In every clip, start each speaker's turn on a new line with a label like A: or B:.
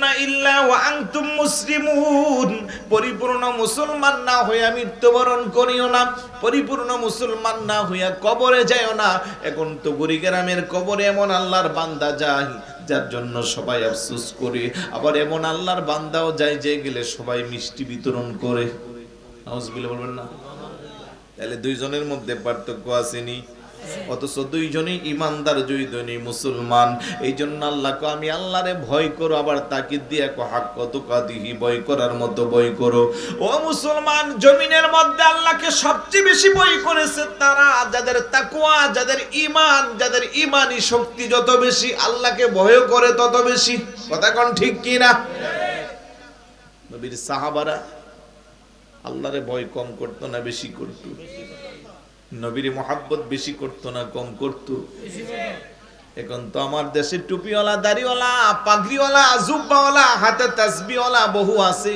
A: তামুতুন্না ইল্লা ওয়া আনতুম মুসলিমুন। পরিপূর্ণ মুসলমান না হইয়া মৃত্যুবরণ করিও না। পরিপূর্ণ মুসলমান না হইয়া কবরে যাইও না। এখন তো গুরিগ্রামের কবরে এমন আল্লাহর বান্দা যায়, যার জন্য সবাই আফসোস করে। আবার এমন আল্লাহর বান্দাও যায় যে গেলে সবাই মিষ্টি বিতরণ করে। নাউজুবিল্লাহ বলবেন না? তাহলে দুইজনের মধ্যে পার্থক্য আসেনি অথচ দুইজনই ইমানদার, দুইজনই মুসলমান। এই জন্য আল্লাহকে আমি আল্লাহরে ভয় করো, আবার তাকে দিয়ে হাক কত কাদিহি ভয় করার মতো ভয় করো। ও মুসলমান, জমিনের মধ্যে আল্লাহকে সবচেয়ে বেশি ভয় করেছে তারা। যাদের তাকুয়া যাদের ইমান যাদের ইমানি শক্তি যত বেশি, আল্লাহকে ভয় করে তত বেশি। কথা কোন ঠিক কি না নবীর সাহাবারা আল্লাহরে ভয় কম করতো না, বেশি করতো। নবীর মোহাব্বত বেশি করতো না কম করতো। এখন তো আমার দেশে টুপিওয়ালা দাড়িওয়ালা পাগড়িওয়ালা জুব্বাওয়ালা হাতে তাসবিওয়ালা বহু আছে।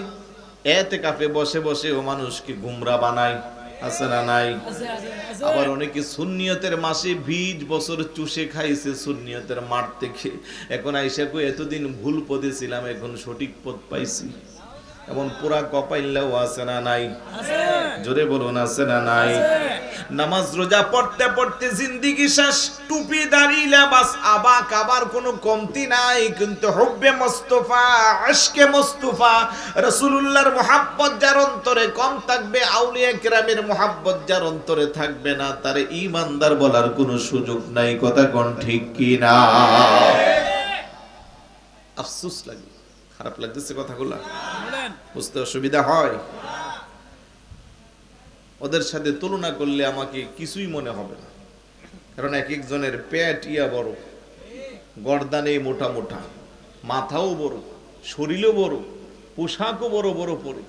A: এতে কাপে বসে বসে ও মানুষকে গুমরা বানায় আছে না নাই? আবার অনেকে সুন্নিয়তের মাসে বিশ বছর চুষে খাইছে সুন্নিয়তের মাঠ থেকে। এখন আইসা কই এতদিন ভুল পদে ছিলাম এখন সঠিক পথ পাইছি। এমন পুরা কপাইল্লাও আছে না নাই? জোরে বলুন আছে না নাই? নামাজ রোজা পড়তে পড়তে জিন্দিগি শেষ। টুপি দাঁড়িয়ে লেবাস আবা কাবার কোনো কমতি নাই কিন্তু হব্বে মোস্তফা আশকে মোস্তফা রসুলুল্লাহর মোহাব্বত যার অন্তরে কম থাকবে আউলিয়া কেরামের মোহাব্বত যার অন্তরে থাকবে না তার ইমানদার বলার কোনো সুযোগ নাই কথা কোন ঠিক কি না আফসোস লাগে খারাপ লাগতেছে কথাগুলা। বুঝতে অসুবিধা হয়। ওদের সাথে তুলনা করলে আমাকে কিছুই মনে হবে না। কারণ এক একজনের পেট ইয়া বড়, গর্দানে মোটা মোটা, মাথাও বড়, শরীরও বড়, পোশাকও বড় বড় পরে।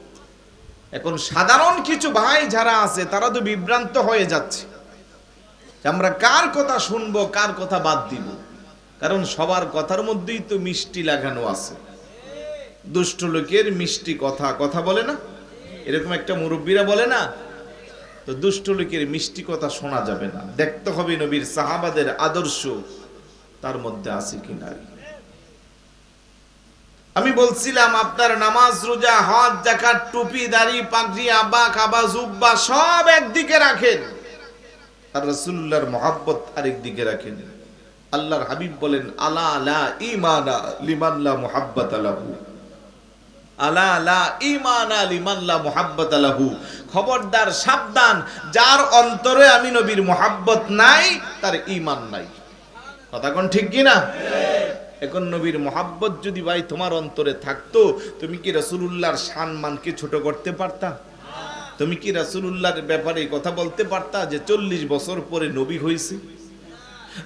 A: এখন সাধারণ কিছু ভাই যারা আছে, তারা তো বিভ্রান্ত হয়ে যাচ্ছে। আমরা কার কথা শুনব, কার কথা বাদ দিব? কারণ সবার কথার মধ্যেই তো মিষ্টি লাগানো আছে। দুষ্ট লোকের মিষ্টি কথা কথা বলে না? এরকম একটা মুরব্বীরা বলে না তো দুষ্ট লোকের মিষ্টি কথা শোনা যাবে না। দেখতে হবে নবীর সাহাবাদের আদর্শ তার মধ্যে আছে কি কিনা আমি বলছিলাম, আপনার নামাজ, রোজা, হজ জাকাত টুপি, দাড়ি, পাগড়ি আবা কাবা, জুব্বা, সব একদিকে রাখেন। আর রাসূলুল্লাহর মহাব্বত আরেক দিকে রাখেন। আল্লাহর হাবিব বলেন, আলা লা ইমানা লিমান লা মুহাব্বাত লাহু। আলা লা ইমানা লিমান লা মুহাব্বাত লাহু। খবরদার সাবধান, যার অন্তরে আমি নবীর মোহাব্বত নাই, তার ঈমান নাই। কথা কোন ঠিক কি না এখন নবীর মোহাব্বত যদি ভাই তোমার অন্তরে থাকতো, তুমি কি রাসূলুল্লাহর সম্মানকে ছোট করতে পারতা? তুমি কি রাসূলুল্লাহর ব্যাপারে কথা বলতে পারতা যে চল্লিশ বছর পরে নবী হয়েছে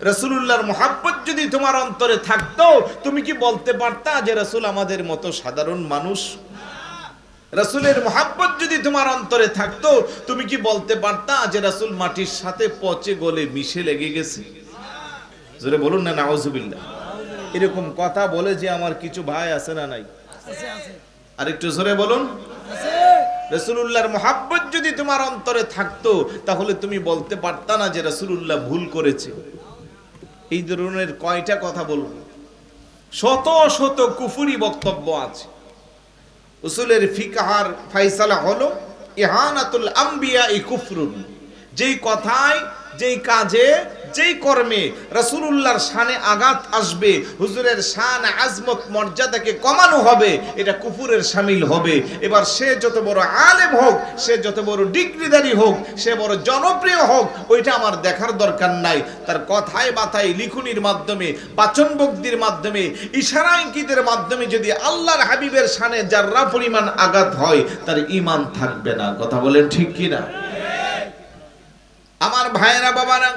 A: রসুল্লাহর মোহাব্বত যদি তোমার অন্তরে থাকতো, তুমি কি বলতে পারতা যে রসুল আমাদের মতো সাধারণ মানুষ? রসুলের মোহাব্বত যদি তোমার অন্তরে থাকতো, তুমি কি বলতে পারতা যে রসুল মাটির সাথে পচে গলে মিশে লেগে গেছে? জোরে বলুন না নাওজুবিল্লাহ এরকম কথা বলে যে আমার কিছু ভাই আছে না নাই? আরেকটু জোরে বলুন। রসুল্লাহর মোহাব্বত যদি তোমার অন্তরে থাকতো, তাহলে তুমি বলতে পারতা না যে রসুল্লাহ ভুল করেছে। এই ধরনের কয়টা কথা বলব? শত শত কুফুরি বক্তব্য আছে। উসুলের ফিকাহার ফাইসালা হলো, ইহানাতুল আম্বিয়া ই কুফরুন। যেই কথায়, যেই কাজে যেই কর্মে রসুলুল্লাহর শানে আঘাত আসবে, হুজুরের শান, আজমত, মর্যাদাকে কমানো হবে, এটা কুফুরের সামিল হবে। এবার সে যত বড় আলেম হোক, সে যত বড় ডিগ্রিধারী হোক, সে বড় জনপ্রিয় হোক, ওইটা আমার দেখার দরকার নাই। তার কথায় বাতায় লিখুনির মাধ্যমে, বাচন বক্তির মাধ্যমে, ইশারা ইঙ্কিতের মাধ্যমে যদি আল্লাহর হাবিবের শানে যার্রা পরিমাণ আঘাত হয়, তার ইমান থাকবে না। কথা বলেন ঠিক কি না আমার ভাইয়েরা, বাবারা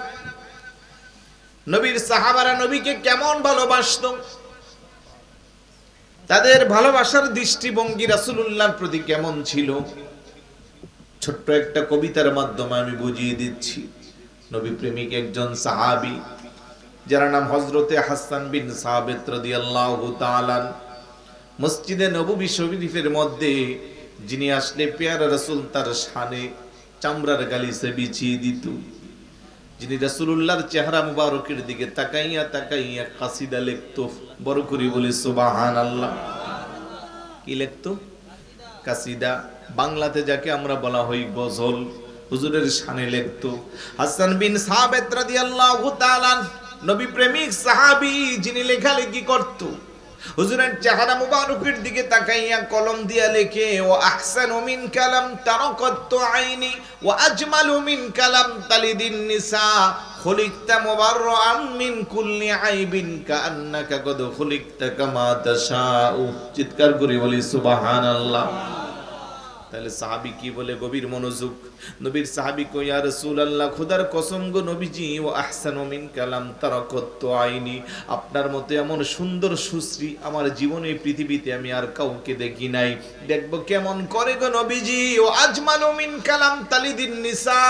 A: নবীর সাহাবারা নবীকে কেমন ভালোবাসত? তাদের ভালোবাসার দৃষ্টিভঙ্গি রাসূলুল্লাহর প্রতি কেমন ছিল? ছোট্ট একটা কবিতার মাধ্যমে আমি বুঝিয়ে দিচ্ছি। নবী প্রেমিক একজন সাহাবী, যার নাম হজরতে হাসান বিন সাহাবেত রাদিয়াল্লাহু মসজিদে নববী শরীফের মধ্যে যিনি আসলে পেয়ারা রাসূল, তার শানে চামড়ার গালিসে বিছিয়ে দিত। যিনি রাসূলুল্লাহর চেহারা মুবারকের দিকে তাকাইয়া তাকাইয়া কাসিদা লিখত, বড় করে বলি, সুবহানাল্লাহ। কি লিখতো? কাসিদা, বাংলাতে যাকে আমরা বলা হই গজল, হুজুরের শানে লিখতো। হাসান বিন সাহাবেত রাদিয়াল্লাহু তাআলা নবী প্রেমিক সাহাবী যিনি লেখালেখি করতো। হুজুরের চেহারা মুবারকের দিকে তাকাইয়া কলম দিয়া লেখে ও আহসানু মিন কালাম তারাকাতু আইনি ও আজমালু মিন কালাম তালিদিন নিসা, খুলিকতা মুবাররাম মিন কুল্লি আইবিন কাআন্নাকা কদ খুলিকতা কামা তাশাউ। চিৎকার করে বলি, সুবহানাল্লাহ। তাহলে সাহাবি কি বলে গভীর মনোযোগ? নবীর সাহাবি কই রসুল রাসূলুল্লাহ, খোদার কসম গো নবীজি, ও আহসান মিন কালাম তারাকাত আইনি আপনার মতো এমন সুন্দর সুশ্রী আমার জীবনে পৃথিবীতে আমি আর কাউকে দেখি নাই। দেখব কেমন করে গো নবীজি, ও আজমান মিন কালাম তালিদিন নিসা।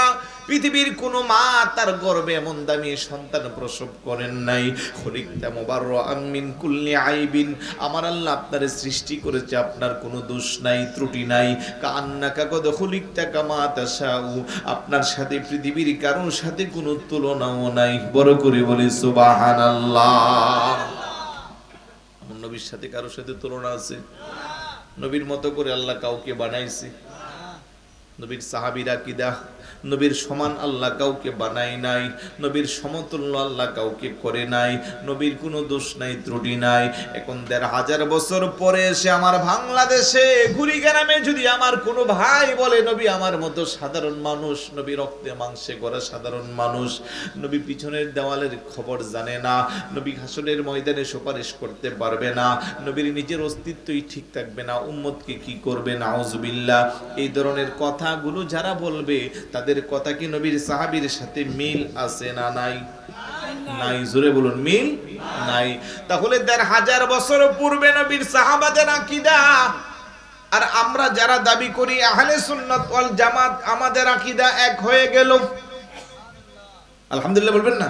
A: পৃথিবীর কোনো মা তার গর্বে এমন দামি সন্তান প্রসব করেন নাই। খলিকতা মুবাররাম মিন কুল্লি আইবিন। আমার আল্লাহ আপনার সৃষ্টি করেছে, আপনার কোনো দোষ নাই, ত্রুটি নাই। কান্নাকা কদ খলিকতা কামা তাশাউ। আপনার সাথে পৃথিবীর কারোর সাথে কোনো তুলনাও নাই। বড় করে বলি, সুবহানাল্লাহ। আমার নবীর সাথে কারোর সাথে তুলনা আছে? নবীর মতো করে আল্লাহ কাউকে বানাইছে? নবীর সাহাবিরা কি কিদা নবীর সমান আল্লাহ কাউকে বানাই নাই, নবীর সমতুল্য আল্লাহ কাউকে করে নাই, নবীর কোনো দোষ নাই, ত্রুটি নাই। এখন দেড় হাজার বছর পরে এসে আমার বাংলাদেশে কুড়িগ্রামে যদি আমার কোনো ভাই বলে, নবী আমার মতো সাধারণ মানুষ, নবী রক্তে মাংসে করা সাধারণ মানুষ, নবী পিছনের দেওয়ালের খবর জানে না, নবী হাসনের ময়দানে সুপারিশ করতে পারবে না, নবীর নিজের অস্তিত্বই ঠিক থাকবে না, উম্মতকে কি করবে? নাউজুবিল্লাহ। এই ধরনের কথাগুলো যারা বলবে, তাদের কথা কি নবীর সাহাবীর সাথে মিল আছে না নাই? নাই, জোরে বলুন, মিল নাই। তাহলে দেড় হাজার বছর পূর্বে নবীর সাহাবাদের আকীদা, আর আমরা যারা দাবি করি, আহলে সুন্নাত ওয়াল জামাত, আমাদের আকীদা এক হয়ে গেল। আলহামদুলিল্লাহ বলবেন না?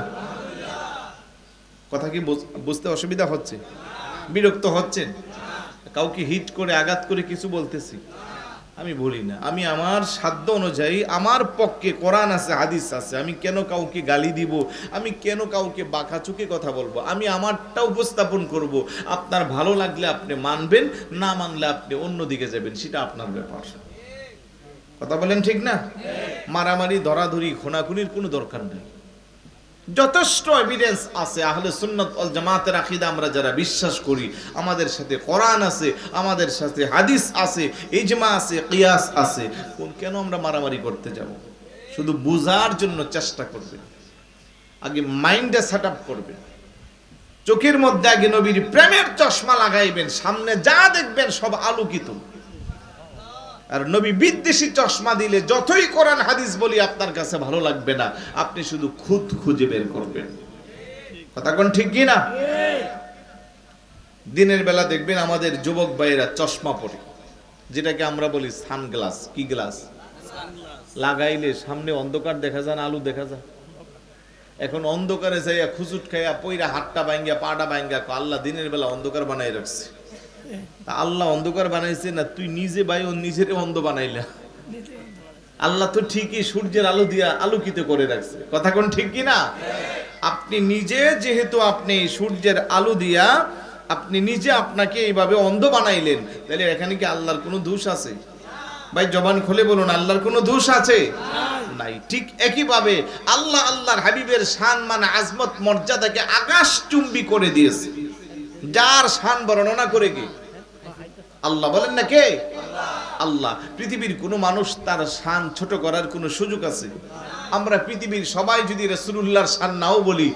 A: কথা কি বুঝতে অসুবিধা হচ্ছে? বিরক্ত হচ্ছেন? কাউকে হিট করে, আঘাত করে কিছু বলতেছি। আমি বলি না। আমি আমার সাধ্য অনুযায়ী আমার পক্ষে কোরআন আছে, হাদিস আছে, আমি কেন কাউকে গালি দিব? আমি কেন কাউকে বাঁকা চুকে কথা বলব? আমি আমারটা উপস্থাপন করব। আপনার ভালো লাগলে আপনি মানবেন, না মানলে আপনি অন্যদিকে যাবেন, সেটা আপনার ব্যাপার। কথা বলেন ঠিক না? মারামারি, ধরাধরি খোনাখুনির কোনো দরকার নেই। যথেষ্ট এভিডেন্স আছে, আহলে সুন্নত ওয়াল জামাতের আকীদা আমরা যারা বিশ্বাস করি, আমাদের সাথে কোরআন আছে, আমাদের সাথে হাদিস আছে, ইজমা আছে, কিয়াস আছে, কোন আমরা মারামারি করতে যাব? শুধু বুঝার জন্য চেষ্টা করবে, আগে মাইন্ডে সেট আপ করবেন চোখের মধ্যে আগে নবীর প্রেমের চশমা লাগাইবেন, সামনে যা দেখবেন সব আলোকিত। আর নবী বিদ্বেষী চশমা দিলে যতই কোরআন হাদিস বলি আপনার কাছে ভালো লাগবে না, আপনি শুধু খুদ খুঁজে বের করবেন। কথা কোন ঠিক কি না? দিনের বেলা দেখবেন আমাদের যুবক ভাইয়েরা চশমা পরে। যেটাকে আমরা বলি সানগ্লাস, কি গ্লাস? লাগাইলে সামনে অন্ধকার দেখা যায় আলু দেখা যায়? এখন অন্ধকারে যাইয়া খুচুট খাইয়া পইরা হাতটা ভাঙ্গিয়া, পাটা ভাঙ্গিয়া আল্লাহ দিনের বেলা অন্ধকার বানাই রাখছে। আল্লাহ অন্ধকার বানাইছে না তুই নিজে ভাই ও নিজের অন্ধ বানাইলা। আল্লাহ তো ঠিকই সূর্যের আলো দিয়া আলোকিত করে রাখছে। কথা কোন ঠিক কি না? আপনি নিজে যেহেতু আপনি সূর্যের আলো দিয়া আপনি নিজে আপনাকে এইভাবে অন্ধ বানাইলেন তাহলে এখানে কি আল্লাহর কোনো দোষ আছে? ভাই জবান খুলে বলুন আল্লাহর কোনো দোষ আছে? নাই। ঠিক একইভাবে আল্লাহ আল্লাহর হাবিবের শান মানে আজমত মর্যাদাকে আকাশ চুম্বি করে দিয়েছে। যার শান বর্ণনা করে কি? আল্লাহ বলেন না কে? আল্লাহ। পৃথিবীর কোনো মানুষ তার শান ছোট করার কোনো সুযোগ আছে? আমরা পৃথিবীর সবাই যদি রসুল্লাহর শান নাও বলি